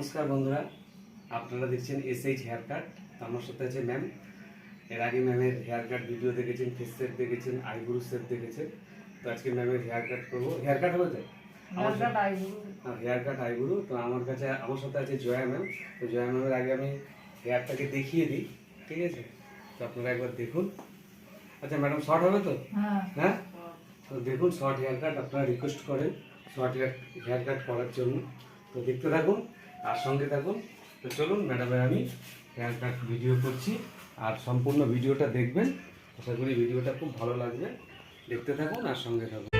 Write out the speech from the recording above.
নমস্কার বন্ধুরা আপনারা দেখছেন এস এইচ হেয়ার কাট আমার সাথে আছে ম্যাম এর আগে ম্যামের হেয়ার কাট ভিডিও দেখেছেন ফেস সেট দেখেছেন আইব্রু সেট দেখেছেন। তো আজকে ম্যামের হেয়ার কাট করব। হেয়ার কাট হবে তো হেয়ার কাট আইব্রু তো আমার কাছে আমার সাথে আছে জয়া ম্যাম তো জয়া ম্যামের আগে আমি হেয়ারটাকে দেখিয়ে দিই ঠিক আছে? তো আপনারা একবার দেখুন। আচ্ছা ম্যাডাম শর্ট হবে তো? হ্যাঁ। তো দেখুন শর্ট হেয়ার কাট আপনারা রিকোয়েস্ট করেন শর্ট হেয়ার হেয়ার কাট করার জন্য। তো দেখতে থাকুন। আর সঙ্গে থাকুন। তো চলুন ম্যাডামের আমি কাট ভিডিও করছি। আর সম্পূর্ণ ভিডিওটা দেখবেন। আশা করি ভিডিওটা খুব ভালো লাগবে। দেখতে থাকুন আর সঙ্গে থাকুন।